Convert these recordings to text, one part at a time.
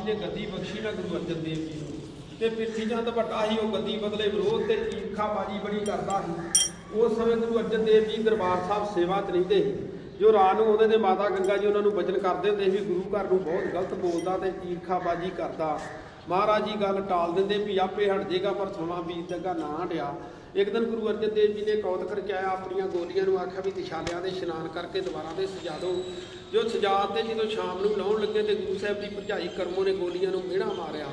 ਜੀ ਨੇ ਗੱਦੀ ਬਖਸ਼ੀ ਨਾ ਗੁਰੂ ਅਰਜਨ ਦੇਵ ਜੀ ਨੂੰ। ਤੇ ਪ੍ਰਿਥੀ ਚੰਦ ਵੱਡਾ ਹੀ ਉਹ ਗੱਦੀ ਬਦਲੇ ਵਿਰੋਧ ਤੇ ਈਰਖਾ ਬਾਜੀ ਬੜੀ ਕਰਦਾ ਸੀ, ਉਸ ਸਮੇਂ ਗੁਰੂ ਅਰਜਨ ਦੇਵ ਜੀ ਦਰਬਾਰ ਸਾਹਿਬ ਸੇਵਾ 'ਚ ਰਹਿੰਦੇ ਸੀ। ਜੋ ਰਾਤ ਨੂੰ ਉਹਦੇ ਦੇ ਮਾਤਾ ਗੰਗਾ ਜੀ ਉਹਨਾਂ ਨੂੰ ਬਚਨ ਕਰਦੇ ਹੁੰਦੇ ਸੀ, ਗੁਰੂ ਘਰ ਨੂੰ ਬਹੁਤ ਗਲਤ ਬੋਲਦਾ ਤੇ ਈਰਖਾ ਬਾਜੀ ਕਰਦਾ। ਮਹਾਰਾਜ ਜੀ ਗੱਲ ਟਾਲ ਦਿੰਦੇ ਵੀ ਆਪੇ ਹਟ ਜਾਏਗਾ ਪਰ ਸਮਾਂ ਬੀਤ ਜਾਏਗਾ ਨਾ ਹਟਿਆ। ਇੱਕ ਦਿਨ ਗੁਰੂ ਅਰਜਨ ਦੇਵ ਜੀ ਨੇ ਕੌਤ ਕਰਕੇ ਆਇਆ, ਆਪਣੀਆਂ ਗੋਲੀਆਂ ਨੂੰ ਆਖਿਆ ਵੀ ਦਿਸ਼ਾਲਿਆਂ ਦੇ, ਇਸ਼ਨਾਨ ਕਰਕੇ ਦੁਬਾਰਾ ਤੇ ਸਜਾ ਦਿਓ ਜੋ ਸਜਾ ਤੇ ਜਦੋਂ ਸ਼ਾਮ ਨੂੰ ਲਾਉਣ ਲੱਗੇ ਤੇ ਗੁਰੂ ਸਾਹਿਬ ਦੀ ਭਰਜਾਈ ਕਰਮੋ ਨੇ ਗੋਲੀਆਂ ਨੂੰ ਮਿਹਣਾ ਮਾਰਿਆ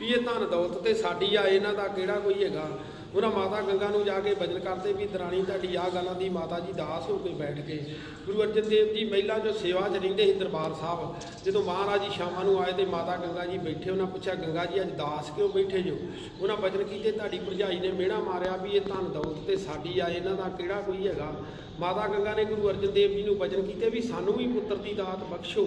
ਵੀ ਇਹ ਧਨ ਦੌਲਤ ਤੇ ਸਾਡੀ ਆ, ਇਹਨਾਂ ਦਾ ਕਿਹੜਾ ਕੋਈ ਹੈਗਾ? ਉਹਨਾਂ ਮਾਤਾ ਗੰਗਾ ਨੂੰ ਜਾ ਕੇ ਭਜਨ ਕਰਦੇ ਵੀ ਦਰਾਣੀ ਤੁਹਾਡੀ ਆ ਗੱਲਾਂ ਦੀ ਮਾਤਾ ਜੀ ਦਾਸ ਹੋ ਕੇ ਬੈਠ ਕੇ ਗੁਰੂ ਅਰਜਨ ਦੇਵ ਜੀ ਮਹਿਲਾ ਜੋ ਸੇਵਾ 'ਚ ਰਹਿੰਦੇ ਸੀ ਦਰਬਾਰ ਸਾਹਿਬ। ਜਦੋਂ ਮਹਾਰਾਜ ਜੀ ਸ਼ਾਮਾਂ ਨੂੰ ਆਏ ਤੇ ਮਾਤਾ ਗੰਗਾ ਜੀ ਬੈਠੇ, ਉਹਨਾਂ ਪੁੱਛਿਆ, ਗੰਗਾ ਜੀ, ਅੱਜ ਦਾਸ ਕਿਉਂ ਬੈਠੇ ਜੋ? ਉਹਨਾਂ ਭਜਨ ਕੀਤੇ, ਤੁਹਾਡੀ ਭਰਜਾਈ ਨੇ ਮਿਹਣਾ ਮਾਰਿਆ ਵੀ ਇਹ ਧਨ ਦੌਲਤ ਤੇ ਸਾਡੀ ਆ, ਇਹਨਾਂ ਦਾ ਕਿਹੜਾ ਕੋਈ ਹੈਗਾ? ਮਾਤਾ ਗੰਗਾ ਨੇ ਗੁਰੂ ਅਰਜਨ ਦੇਵ ਜੀ ਨੂੰ ਭਜਨ ਕੀਤੇ ਵੀ ਸਾਨੂੰ ਵੀ ਪੁੱਤਰ ਦੀ ਦਾਤ ਬਖਸ਼ੋ।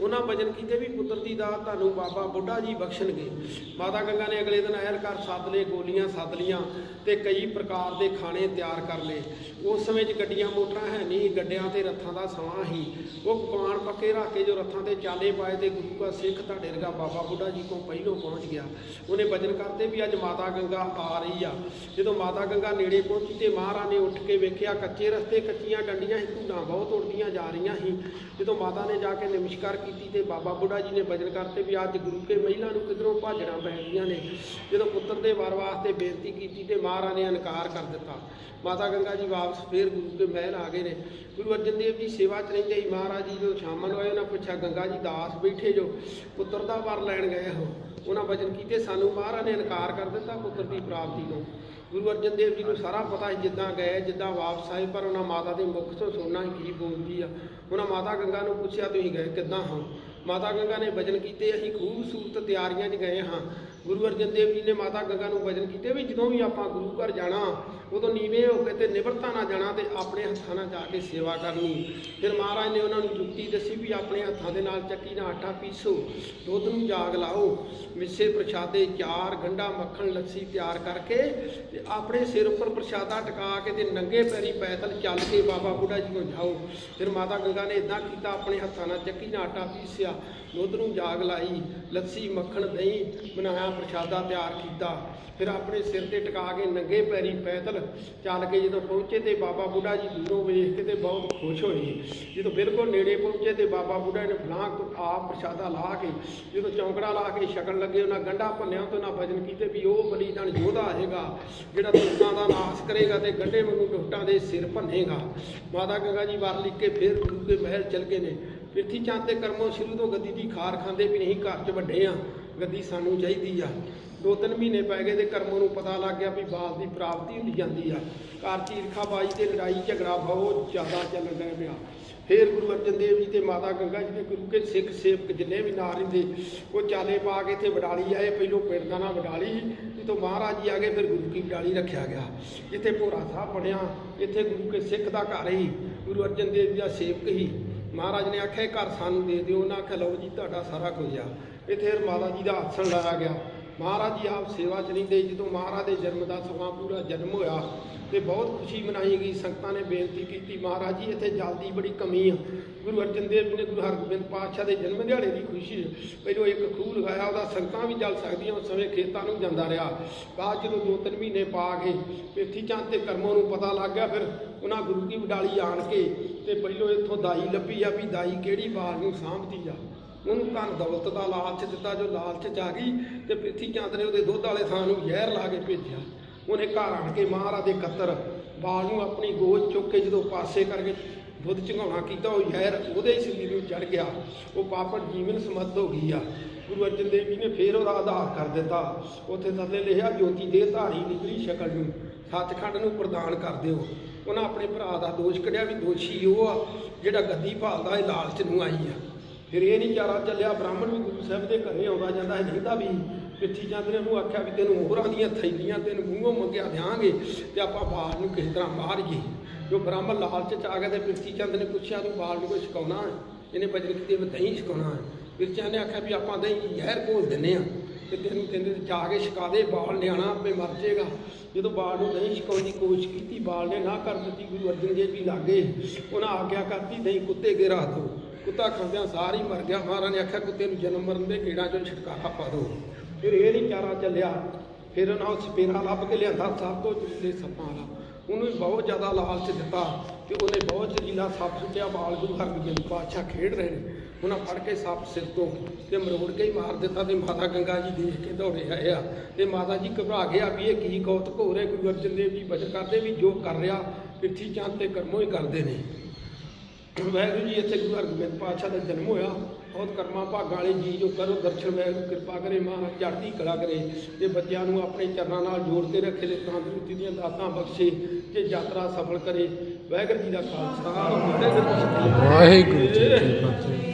ਉਹਨਾਂ ਭਜਨ ਕੀਤੇ ਵੀ ਪੁੱਤਰ ਦੀ ਦਾਤ ਤੁਹਾਨੂੰ ਬਾਬਾ ਬੁੱਢਾ ਜੀ ਬਖਸ਼ਣਗੇ। ਮਾਤਾ ਗੰਗਾ ਨੇ ਅਗਲੇ ਦਿਨ ਐਰ ਸੱਦ ਲਏ, ਗੋਲੀਆਂ ਸੱਦ ਲੀਆਂ ਤੇ ਕਈ ਪ੍ਰਕਾਰ ਦੇ ਖਾਣੇ ਤਿਆਰ ਕਰ ਲਏ। ਉਸ ਸਮੇਂ 'ਚ ਗੱਡੀਆਂ ਮੋਟਰਾਂ ਹੈ ਨਹੀਂ, ਗੱਡਿਆਂ ਤੇ ਰੱਥਾਂ ਦਾ ਸਮਾਂ ਹੀ। ਉਹ ਪਕਵਾਨ ਪੱਕੇ ਰੱਖ ਕੇ ਜੋ ਰੱਥਾਂ ਤੇ ਚਾਲੇ ਪਾਏ ਤੇ ਗੁਰੂ ਕਾ ਸਿੱਖ ਤੁਹਾਡੇ ਵਰਗਾ ਬਾਬਾ ਬੁੱਢਾ ਜੀ ਕੋਲ ਪਹਿਲੋਂ ਪਹੁੰਚ ਗਿਆ। ਉਹਨੇ ਵਜਨ ਕਰਤੇ ਵੀ ਅੱਜ ਮਾਤਾ ਗੰਗਾ ਆ ਰਹੀ ਆ। ਜਦੋਂ ਮਾਤਾ ਗੰਗਾ ਨੇੜੇ ਪਹੁੰਚੀ ਤੇ ਮਹਾਰਾਜ ਨੇ ਉੱਠ ਕੇ ਵੇਖਿਆ, ਕੱਚੇ ਰਸਤੇ, ਕੱਚੀਆਂ ਡੰਡੀਆਂ ਹੀ ਧੂੜਾਂ ਬਹੁਤ ਉੜਦੀਆਂ ਜਾ ਰਹੀਆਂ ਸੀ। ਜਦੋਂ ਮਾਤਾ ਨੇ ਜਾ ਕੇ ਨਮਸਕਾਰ ਕੀਤੀ ਤੇ ਬਾਬਾ ਬੁੱਢਾ ਜੀ ਨੇ ਵਜਨ ਕਰਤੇ ਵੀ ਅੱਜ ਗੁਰੂ ਕੇ ਮਹਿਲਾ ਨੂੰ ਕਿਧਰੋਂ ਭਾਜੜਾਂ ਪੈ ਨੇ। ਜਦੋਂ ਪੁੱਤਰ ਦੇ ਵਰ ਵਾਸਤੇ ਬੇਨਤੀ ਕੀਤੀ ਤੇ ਮਹਾਰਾਜ ਨੇ ਇਨਕਾਰ ਕਰ ਦਿੱਤਾ। ਮਾਤਾ ਗੰਗਾ ਜੀ ਵਾਪਸ ਫੇਰ ਗੁਰੂ ਕੇ ਮਹਿਲ ਆ ਗਏ ਨੇ। ਗੁਰੂ ਅਰਜਨ ਦੇਵ ਜੀ ਸੇਵਾ ਚ ਰਹਿੰਦੇ ਹੀ ਮਹਾਰਾਜ ਜੀ ਜਦੋਂ ਸ਼ਾਮਾਂ ਨੂੰ ਆਏ ਉਹਨਾਂ ਪੁੱਛਿਆ, ਗੰਗਾ ਜੀ, ਦਾਸ ਬੈਠੇ ਜੋ, ਪੁੱਤਰ ਦਾ ਵਰ ਲੈਣ ਗਏ ਹੋ? ਉਹਨਾਂ ਵਚਨ ਕੀਤੇ, ਸਾਨੂੰ ਮਹਾਰਾਜ ਨੇ ਇਨਕਾਰ ਕਰ ਦਿੱਤਾ, ਪੁੱਤਰ ਦੀ ਪ੍ਰਾਪਤੀ ਤੋਂ। ਗੁਰੂ ਅਰਜਨ ਦੇਵ ਜੀ ਨੂੰ ਸਾਰਾ ਪਤਾ ਸੀ, ਜਿੱਦਾਂ ਗਏ, ਜਿੱਦਾਂ ਵਾਪਸ ਆਏ, ਪਰ ਉਹਨਾਂ ਮਾਤਾ ਦੇ ਮੁਖ ਤੋਂ ਸੁਣਨਾ ਹੀ ਕੀ ਬੋਲਦੀ ਆ। ਉਹਨਾਂ ਮਾਤਾ ਗੰਗਾ ਨੂੰ ਪੁੱਛਿਆ, ਤੁਸੀਂ ਗਏ ਕਿੱਦਾਂ ਹੋ? ਮਾਤਾ ਗੰਗਾ ਨੇ ਵਚਨ ਕੀਤੇ, ਅਸੀਂ ਖੂਬਸੂਰਤ ਤਿਆਰੀਆਂ 'ਚ ਗਏ ਹਾਂ। ਗੁਰੂ ਅਰਜਨ ਦੇਵ ਜੀ ਨੇ ਮਾਤਾ ਗੰਗਾ ਨੂੰ ਵਚਨ ਕੀਤੇ ਵੀ ਜਦੋਂ ਵੀ ਆਪਾਂ ਗੁਰੂ ਘਰ ਜਾਣਾ, ਉਦੋਂ ਨੀਵੇਂ ਹੋ ਕੇ ਤੇ ਨਿਵਰਤਾ ਨਾਲ ਜਾਣਾ ਤੇ ਆਪਣੇ ਹੱਥਾਂ ਨਾਲ ਜਾ ਕੇ ਸੇਵਾ ਕਰਨੀ। ਫਿਰ ਮਹਾਰਾਜ ਨੇ ਉਹਨਾਂ ਨੂੰ ਜੁਗਤੀ ਦੱਸੀ ਵੀ ਆਪਣੇ ਹੱਥਾਂ ਦੇ ਨਾਲ ਚੱਕੀ ਨਾਲ ਆਟਾ ਪੀਸੋ, ਦੁੱਧ ਨੂੰ ਜਾਗ ਲਾਓ। ਮਿੱਸੇ ਪ੍ਰਸ਼ਾਦੇ ਚਾਰ ਗੰਢਾ ਮੱਖਣ ਲੱਸੀ ਤਿਆਰ ਕਰਕੇ ਤੇ ਆਪਣੇ ਸਿਰ ਉੱਪਰ ਪ੍ਰਸ਼ਾਦਾ ਟਿਕਾ ਕੇ ਤੇ ਨੰਗੇ ਪੈਰੀ ਪੈਦਲ ਚੱਲ ਕੇ ਬਾਬਾ ਬੁੱਢਾ ਜੀ ਕੋਲ ਜਾਓ। ਫਿਰ ਮਾਤਾ ਗੰਗਾ ਨੇ ਇਦਾਂ ਕੀਤਾ, ਆਪਣੇ ਹੱਥਾਂ ਨਾਲ ਚੱਕੀ ਨਾਲ ਆਟਾ ਪੀਸਿਆ, ਦੁੱਧ ਨੂੰ ਜਾਗ ਲਾਈ, ਲੱਸੀ, ਮੱਖਣ, ਦਹੀਂ ਬਣਾਇਆ। ਪ੍ਰਸ਼ਾਦਾ ਤਿਆਰ ਕੀਤਾ। ਫਿਰ ਆਪਣੇ ਸਿਰ ਤੇ ਟਿਕਾ ਕੇ ਨੰਗੇ ਪੈਰੀ ਪੈਦਲ ਚੱਲ ਕੇ ਜਦੋਂ ਪਹੁੰਚੇ ਤੇ ਬਾਬਾ ਬੁੱਢਾ ਜੀ ਦੂਰੋਂ ਵੇਖ ਕੇ ਤੇ ਬਹੁਤ ਖੁਸ਼ ਹੋਏ। ਜਦੋਂ ਬਿਲਕੁਲ ਨੇੜੇ ਪਹੁੰਚੇ ਤੇ ਬਾਬਾ ਬੁੱਢਾ ਨੇ ਫਲਾਂ ਤੋਂ ਆਪ ਪ੍ਰਸ਼ਾਦਾ ਲਾ ਕੇ ਜਦੋਂ ਚੌਂਕੜਾ ਲਾ ਕੇ ਛਕਣ ਲੱਗੇ, ਉਹਨਾਂ ਗੰਢਾ ਭੰਨਿਆ ਤੇ ਉਹਨਾਂ ਭਜਨ ਕੀਤੇ ਵੀ ਉਹ ਬਲੀਦਾਨ ਯੋਧਾ ਹੈਗਾ, ਜਿਹੜਾ ਦੁਸ਼ਟਾਂ ਦਾ ਨਾਸ਼ ਕਰੇਗਾ ਤੇ ਗੰਢੇ ਵਾਂਗੂ ਦੁਸ਼ਟਾਂ ਦੇ ਸਿਰ ਭੰਨੇਗਾ। ਮਾਤਾ ਗੰਗਾ ਜੀ ਵਾਰ ਲਿਖ ਕੇ ਫਿਰ ਗੁਰੂ ਦੇ ਮਹਿਲ ਚਲ ਗਏ ਨੇ। ਪ੍ਰਿਥੀ ਚੰਦ ਤੇ ਕਰਮੋਂ ਸ਼ੁਰੂ ਤੋਂ ਗੱਦੀ ਦੀ ਖਾਰ ਖਾਂਦੇ ਵੀ ਨਹੀਂ, ਘਰ 'ਚ ਵੱਡੇ ਆ। ਗੱਦੀ ਸਾਨੂੰ ਚਾਹੀਦੀ ਆ। ਦੋ ਤਿੰਨ ਮਹੀਨੇ ਪੈ ਗਏ ਤੇ ਕਰਮੋਂ ਨੂੰ ਪਤਾ ਲੱਗ ਗਿਆ ਵੀ ਬਾਲ ਦੀ ਪ੍ਰਾਪਤੀ ਹੁੰਦੀ ਜਾਂਦੀ ਆ। ਘਰ 'ਚ ਈਰਖਾਬਾਜ਼ੀ ਤੇ ਲੜਾਈ, ਝਗੜਾ ਬਹੁਤ ਜ਼ਿਆਦਾ ਚੱਲਣ ਲੱਗ ਪਿਆ। ਫਿਰ ਗੁਰੂ ਅਰਜਨ ਦੇਵ ਜੀ ਤੇ ਮਾਤਾ ਗੰਗਾ ਜੀ ਦੇ ਗੁਰੂ ਕੇ ਸਿੱਖ ਸੇਵਕ ਜਿੰਨੇ ਵੀ ਨਾਲ ਰਹਿੰਦੇ, ਉਹ ਚਾਲੇ ਪਾ ਕੇ ਇੱਥੇ ਵਡਾਲੀ ਆਏ। ਪਹਿਲੋਂ ਪਿੰਡ ਦਾ ਨਾਂ ਵਡਾਲੀ ਜਿੱਥੋਂ ਮਹਾਰਾਜ ਜੀ ਆ ਗਏ, ਫਿਰ ਗੁਰੂ ਕੀ ਵਡਾਲੀ ਰੱਖਿਆ ਗਿਆ। ਜਿੱਥੇ ਭੋਰਾ ਸਾਹਿਬ ਬਣਿਆ, ਇੱਥੇ ਗੁਰੂ ਕੇ ਸਿੱਖ ਦਾ ਘਰ ਹੀ, ਗੁਰੂ ਅਰਜਨ ਦੇਵ ਜੀ ਦਾ ਸੇਵਕ ਹੀ। ਮਹਾਰਾਜ ਨੇ ਆਖਿਆ ਘਰ ਸਾਨੂੰ ਦੇ ਦਿਓ। ਉਹਨਾਂ ਆਖਿਆ, ਲਓ ਜੀ, ਤੁਹਾਡਾ ਸਾਰਾ ਕੁਝ ਆ। ਇੱਥੇ ਫਿਰ ਮਾਤਾ ਜੀ ਦਾ ਆਸਣ ਲਾਇਆ ਗਿਆ। ਮਹਾਰਾਜ ਜੀ ਆਪ ਸੇਵਾ ਚ ਰਹਿੰਦੇ ਜਦੋਂ ਮਹਾਰਾਜ ਦੇ ਜਨਮ ਦਾ ਸਮਾਂ ਪੂਰਾ ਜਨਮ ਹੋਇਆ ਤੇ ਬਹੁਤ ਖੁਸ਼ੀ ਮਨਾਈ ਗਈ। ਸੰਗਤਾਂ ਨੇ ਬੇਨਤੀ ਕੀਤੀ, ਮਹਾਰਾਜ ਜੀ, ਇੱਥੇ ਜਲ ਦੀ ਬੜੀ ਕਮੀ ਆ। ਗੁਰੂ ਅਰਜਨ ਦੇਵ ਜੀ ਨੇ ਗੁਰੂ ਹਰਗੋਬਿੰਦ ਪਾਤਸ਼ਾਹ ਦੇ ਜਨਮ ਦਿਹਾੜੇ ਦੀ ਖੁਸ਼ੀ ਪਹਿਲੋਂ ਇੱਕ ਖੂਹ ਲਗਾਇਆ, ਉਹਦਾ ਸੰਗਤਾਂ ਵੀ ਜਲ ਸਕਦੀਆਂ, ਉਸ ਸਮੇਂ ਖੇਤਾਂ ਨੂੰ ਜਾਂਦਾ ਰਿਹਾ। ਬਾਅਦ ਜਦੋਂ ਦੋ ਤਿੰਨ ਮਹੀਨੇ ਪਾ ਕੇ ਪੇਥੀ ਚੰਦ ਤੇ ਕਰਮਾਂ ਨੂੰ ਪਤਾ ਲੱਗ ਗਿਆ, ਫਿਰ ਉਹਨਾਂ ਗੁਰੂ ਕੀ ਵਡਾਲੀ ਆਣ ਕੇ ਤੇ ਪਹਿਲੋਂ ਇੱਥੋਂ ਦਾਈ ਲੱਭੀ ਆ ਵੀ ਦਾਈ ਕਿਹੜੀ ਬਾਲ ਨੂੰ ਸਾਂਭਦੀ ਆ। ਉਹਨੂੰ ਧਨ ਦੌਲਤ ਦਾ ਲਾਲਚ ਦਿੱਤਾ, ਜੋ ਲਾਲਚ ਚ ਆ ਗਈ ਤੇ ਪ੍ਰਿਥੀ ਚੰਦ ਨੇ ਉਹਦੇ ਦੁੱਧ ਵਾਲੇ ਥਾਂ ਨੂੰ ਜ਼ਹਿਰ ਲਾ ਕੇ ਭੇਜਿਆ। ਉਹਨੇ ਘਰ ਆਣ ਕੇ ਮਹਾਰਾਜ ਦੇ ਕੱਤਰ, ਬਾਲ ਨੂੰ ਆਪਣੀ ਗੋਦ ਚੁੱਕ ਕੇ ਜਦੋਂ ਪਾਸੇ ਕਰਕੇ ਦੁੱਧ ਚੰਗਾਉਣਾ ਕੀਤਾ, ਉਹ ਜ਼ਹਿਰ ਉਹਦੇ ਹੀ ਸਰੀਰ ਨੂੰ ਚੜ ਗਿਆ। ਉਹ ਪਾਪੜ ਜੀਵਨ ਸਮੱਧ ਹੋ ਗਈ ਆ। ਗੁਰੂ ਅਰਜਨ ਦੇਵ ਜੀ ਨੇ ਫੇਰ ਉਹਦਾ ਆਧਾਰ ਕਰ ਦਿੱਤਾ। ਉੱਥੇ ਥੱਲੇ ਲਿਖਿਆ, ਜੋਤੀ ਦੇ ਧਾਰੀ ਨਿਕਲੀ ਸ਼ਕਲ ਨੂੰ, ਸੱਚਖੰਡ ਨੂੰ ਪ੍ਰਦਾਨ ਕਰ ਦਿਓ। ਉਹਨਾਂ ਆਪਣੇ ਭਰਾ ਦਾ ਦੋਸ਼ ਕੱਢਿਆ ਵੀ ਦੋਸ਼ੀ ਉਹ ਆ, ਜਿਹੜਾ ਗੱਦੀ ਭਾਲਦਾ, ਇਹ ਲਾਲਚ ਨੂੰ ਆਈ ਆ। ਫਿਰ ਇਹ ਨਹੀਂ ਚਾਰਾ ਚੱਲਿਆ, ਬ੍ਰਾਹਮਣ ਵੀ ਗੁਰੂ ਸਾਹਿਬ ਦੇ ਘਰੇ ਆਉਂਦਾ ਜਾਂਦਾ ਹੈ ਰਹਿੰਦਾ ਵੀ ਪਿੱਛੀ ਚੰਦ ਨੇ, ਉਹ ਆਖਿਆ ਵੀ ਤੈਨੂੰ ਮੋਹਰਾਂ ਦੀਆਂ ਥੈਲੀਆਂ ਤੈਨੂੰ ਮੂੰਹੋਂ ਮੰਗਿਆ ਦਿਆਂਗੇ ਤੇ ਆਪਾਂ ਬਾਲ ਨੂੰ ਕਿਸ ਤਰ੍ਹਾਂ ਮਾਰੀਏ ਜੋ ਬ੍ਰਾਹਮਣ ਲਾਲਚ ਚ ਆ ਗਿਆ ਤੇ ਪਿੱਠੀ ਚੰਦ ਨੇ ਪੁੱਛਿਆ, ਤੂੰ ਬਾਲ ਨੂੰ ਕੋਈ ਛਕਾਉਣਾ ਹੈ? ਇਹਨੇ ਬਜਨ ਕੀਤੇ ਵੀ ਦਹੀਂ ਛਕਾਉਣਾ ਹੈ। ਪਿੱਠੀ ਨੇ ਆਖਿਆ ਵੀ ਆਪਾਂ ਦਹੀਂ ਜ਼ਹਿਰ ਘੋਲ ਦਿੰਨੇ ਆ ਤੇ ਤੈਨੂੰ ਕਹਿੰਦੇ ਜਾ ਕੇ ਛਕਾ ਦੇ ਬਾਲ ਨਿਆਣਾ ਆਪੇ ਮਰ ਜਾਏਗਾ। ਜਦੋਂ ਬਾਲ ਨੂੰ ਦਹੀਂ ਛਕਾਉਣ ਦੀ ਕੋਸ਼ਿਸ਼ ਕੀਤੀ ਬਾਲ ਨੇ ਨਾ ਕਰ ਦਿੱਤੀ, ਗੁਰੂ ਅਰਜਨ ਦੇਵ ਜੀ ਲਾਗੇ। ਉਹਨਾਂ ਆਗਿਆ ਕਰਤੀ, ਦਹੀਂ ਕੁੱਤੇ ਅੱਗੇ ਰੱਖ ਦਿਓ ਕੁੱਤਾ ਖਾਂਦਿਆਂ ਸਾਰੀ ਮਰ ਗਿਆ। ਮਹਾਰਾਜ ਨੇ ਆਖਿਆ, ਕੁੱਤੇ ਨੂੰ ਜਨਮ ਮਰਨ ਦੇ ਕੀੜਾਂ ਚੋਂ ਛੁਟਕਾਰਾ ਪਾ ਦਿਓ ਫਿਰ ਇਹ ਨਹੀਂ ਚਾਰਾ ਚੱਲਿਆ। ਫਿਰ ਉਹਨਾਂ ਉਹ ਸਪੇਰਾ ਲੱਭ ਕੇ ਲਿਆਂਦਾ, ਸਭ ਤੋਂ ਜ਼ਹਿਰੀਲੇ ਸੱਪਾਂ ਵਾਲਾ ਉਹਨੂੰ ਵੀ ਬਹੁਤ ਜ਼ਿਆਦਾ ਲਾਲਚ ਦਿੱਤਾ ਤੇ ਉਹਨੇ ਬਹੁਤ ਜ਼ਹਿਰੀਲਾ ਸੱਪ ਸੁੱਟਿਆ, ਬਾਲ ਗੁਰੂ ਹਰਗੋਬਿੰਦ ਪਾਤਸ਼ਾਹ ਖੇਡ ਰਹੇ ਨੇ। ਉਹਨਾਂ ਫੜ ਕੇ ਸੱਪ ਸਿਰ ਤੋਂ ਤੇ ਮਰੋੜ ਕੇ ਹੀ ਮਾਰ ਦਿੱਤਾ ਤੇ ਮਾਤਾ ਗੰਗਾ ਜੀ ਦੇਖ ਕੇ ਦੌੜੇ ਆਏ ਆ। ਤੇ ਮਾਤਾ ਜੀ ਘਬਰਾ ਗਿਆ ਵੀ ਇਹ ਕੀ ਕੌਤਕ ਹੋ ਰਿਹਾ ਗੁਰੂ ਅਰਜਨ ਦੇਵ ਜੀ ਬਚਨ ਕਰਦੇ ਵੀ ਜੋ ਕਰ ਰਿਹਾ, ਪਿੱਠੀ ਚੰਦ ਤੇ ਕਰਮੋ ਹੀ ਕਰਦੇ ਨੇ। ਵਾਹਿਗੁਰੂ ਜੀ, ਇੱਥੇ ਗੁਰੂ ਹਰਗੋਬਿੰਦ ਪਾਤਸ਼ਾਹ ਦਾ ਜਨਮ ਹੋਇਆ। ਬਹੁਤ ਕਰਮਾਂ ਭਾਗਾਂ ਵਾਲੇ ਜੀ ਜੋ ਕਰੋ ਦਰਸ਼ਨ ਵਾਹਿਗੁਰੂ ਕਿਰਪਾ ਕਰੇ, ਮਹਾਰਾਜ ਚੜ੍ਹਦੀ ਕਲਾ ਕਰੇ, ਤੇ ਬੱਚਿਆਂ ਨੂੰ ਆਪਣੇ ਚਰਨਾਂ ਨਾਲ ਜੋੜ ਕੇ ਰੱਖੇ ਤੇ ਤੰਦਰੁਸਤੀ ਦੀਆਂ ਦਾਤਾਂ ਬਖਸ਼ੇ ਤੇ ਯਾਤਰਾ ਸਫਲ ਕਰੇ। ਵਾਹਿਗੁਰੂ ਜੀ ਦਾ ਖਾਲਸਾ। ਵਾਹਿਗੁਰੂ ਜੀ ਵਾਹਿਗੁਰੂ ਜੀ ਕੀ ਫਤਿਹ।